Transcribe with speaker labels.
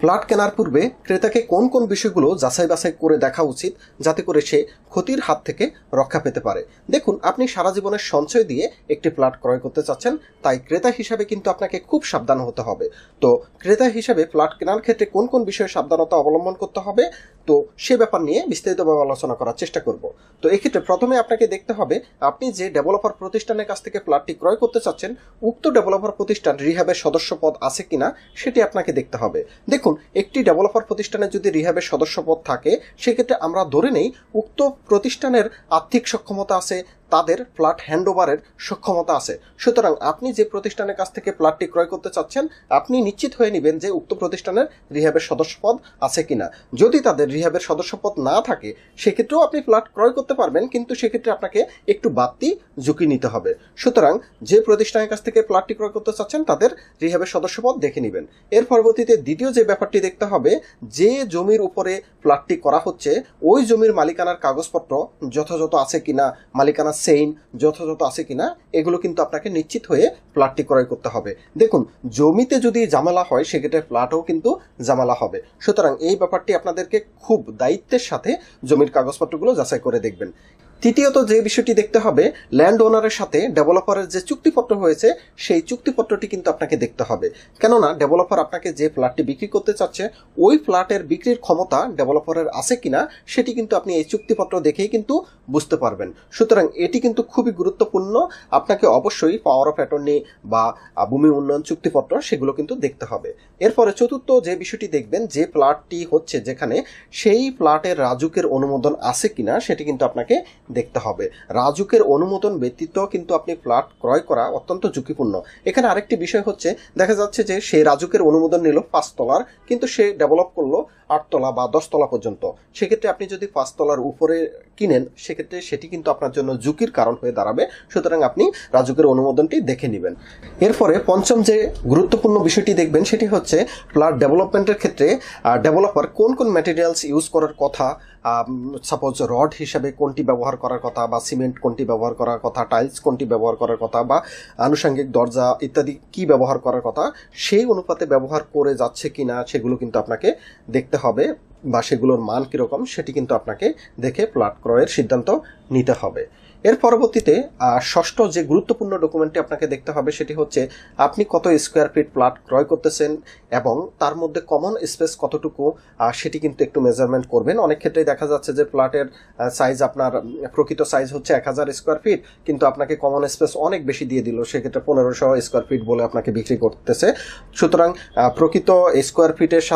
Speaker 1: Flat কেনার পূর্বে ক্রেতাকে কোন কোন বিষয়গুলো যাচাই বাছাই করে দেখা উচিত যাতে করে সে ক্ষতির হাত থেকে রক্ষা পেতে পারে? দেখুন, আপনি সারা জীবনের সঞ্চয় দিয়ে একটি ফ্ল্যাট ক্রয় করতে চাচ্ছেন, তাই ক্রেতা হিসাবে কিন্তু আপনাকে খুব সাবধান হতে হবে। তো ক্রেতা হিসাবে ফ্ল্যাট কেনার ক্ষেত্রে কোন কোন বিষয়ে সাবধানতা অবলম্বন করতে হবে? তো সে ব্যাপার নিয়ে বিস্তারিতভাবে আলোচনা করার চেষ্টা করব। তো এক্ষেত্রে প্রথমে আপনাকে দেখতে হবে, আপনি যে ডেভেলপার প্রতিষ্ঠানের কাছ থেকে ফ্ল্যাটটি ক্রয় করতে চাচ্ছেন, উক্ত ডেভেলপার প্রতিষ্ঠান রিহাবের সদস্য পদ আছে কিনা সেটি আপনাকে দেখতে হবে। দেখুন, একটি ডেভেলপার প্রতিষ্ঠানে যদি রিহাবের সদস্য পদ থাকে, সেক্ষেত্রে আমরা ধরে নেই, উক্ত প্রতিষ্ঠানের আর্থিক সক্ষমতা আছে তাদের ফ্ল্যাট হ্যান্ডওভারের সক্ষমতা আছে। সুতরাং আপনি যে প্রতিষ্ঠানের কাছ থেকে ফ্ল্যাটটি ক্রয় করতে চাচ্ছেন, আপনি নিশ্চিত হয়ে নেবেন যে উক্ত প্রতিষ্ঠানের রিহাবের সদস্যপদ আছে কিনা। যদি তাদের রিহাবের সদস্যপদ না থাকে, সেক্ষেত্রেও আপনি ফ্ল্যাট ক্রয় করতে পারবেন, কিন্তু সেক্ষেত্রে আপনাকে একটু বাড়তি ঝুঁকি নিতে হবে। সুতরাং যে প্রতিষ্ঠানের কাছ থেকে ফ্ল্যাটটি ক্রয় করতে চাচ্ছেন, তাদের রিহাবের সদস্যপদ দেখে নেবেন। এর পরবর্তীতে দ্বিতীয় যে ব্যাপারটি দেখতে হবে, যে জমির উপরে ফ্ল্যাটটি করা হচ্ছে, ওই জমির মালিকানার কাগজপত্র যথাযথ আছে কিনা, মালিকানা সেইন যথাযথ আছে কিনা, এগুলো কিন্তু আপনাকে নিশ্চিত হয়ে ফ্ল্যাটটি ক্রয় করতে হবে। দেখুন, জমিতে যদি জামালা হয়, সেক্ষেত্রে ফ্ল্যাটও কিন্তু জামালা হবে। সুতরাং এই ব্যাপারটি আপনাদেরকে খুব দায়িত্বের সাথে জমির কাগজপত্রগুলো যাচাই করে দেখবেন। তৃতীয়ত যে বিষয়টি দেখতে হবে ল্যান্ড ওনারের সাথে ডেভেলপারের যে চুক্তিপত্র হয়েছে, সেই চুক্তিপত্রটি কিন্তু আপনাকে দেখতে হবে। কেননা ডেভেলপার আপনাকে যে ফ্ল্যাটটি বিক্রি করতে চাচ্ছে, ওই ফ্ল্যাটের বিক্রির ক্ষমতা ডেভেলপারের আছে কিনা, সেটি কিন্তু আপনি এই চুক্তিপত্র দেখেই কিন্তু বুঝতে পারবেন। সুতরাং এটি কিন্তু খুবই গুরুত্বপূর্ণ। আপনাকে অবশ্যই পাওয়ার অফ অ্যাটর্নি বা ভূমি উন্নয়ন চুক্তিপত্র সেগুলো কিন্তু দেখতে হবে। এরপরে চতুর্থ যে বিষয়টি দেখবেন, যে ফ্ল্যাটটি হচ্ছে যেখানে সেই ফ্ল্যাটের রাজুকের অনুমোদন আছে কিনা, সেটি কিন্তু আপনাকে দেখতে হবে। রাজুকের অনুমোদন ব্যতীত কিন্তু আপনি ফ্ল্যাট ক্রয় করা অত্যন্ত ঝুঁকিপূর্ণ। এখানে আরেকটি বিষয় হচ্ছে, দেখা যাচ্ছে যে সে রাজুকের অনুমোদন নিল পাঁচতলার কিন্তু সে ডেভেলপ করল আটতলা বা দশতলা পর্যন্ত। সেক্ষেত্রে আপনি যদি পাঁচতলার উপরে কিনেন, সেক্ষেত্রে সেটি কিন্তু আপনার জন্য ঝুঁকির কারণ হয়ে দাঁড়াবে। সুতরাং আপনি রাজুকের অনুমোদনটি দেখে নেবেন। এরপরে পঞ্চম যে গুরুত্বপূর্ণ বিষয়টি দেখবেন, সেটি হচ্ছে ফ্ল্যাট ডেভেলপমেন্টের ক্ষেত্রে ডেভেলপার কোন কোন ম্যাটেরিয়ালস ইউজ করার কথা সাপোজ রড হিসাবে কোনটি ব্যবহার করার কথা বা সিমেন্ট কোনটি ব্যবহার করার কথা, টাইলস কোনটি ব্যবহার করার কথা বা আনুষঙ্গিক দরজা ইত্যাদি কি ব্যবহার করার কথা, সেই অনুপাতে ব্যবহার করে যাচ্ছে কি না সেগুলো কিন্তু আপনাকে দেখতে হবে বা সেগুলোর মান কীরকম সেটি কিন্তু আপনাকে দেখে প্লট ক্রয়ের সিদ্ধান্ত নিতে হবে। এর পরবর্তীতে ষষ্ঠ যে গুরুত্বপূর্ণ ডকুমেন্টটি আপনাকে দেখতে হবে সেটি হচ্ছে আপনি কত স্কোয়ার ফিট প্লট ক্রয় করতেছেন এবং তার মধ্যে কমন স্পেস কতটুকু সেটি কিন্তু একটু মেজারমেন্ট করবেন। অনেক ক্ষেত্রেই দেখা যাচ্ছে যে প্লটের সাইজ আপনার প্রকৃত সাইজ হচ্ছে এক হাজার স্কোয়ার ফিট কিন্তু আপনাকে কমন স্পেস অনেক বেশি দিয়ে দিল, সেক্ষেত্রে পনেরোশো স্কোয়ার ফিট বলে আপনাকে বিক্রি করতেছে। সুতরাং প্রকৃত স্কোয়ার ফিটের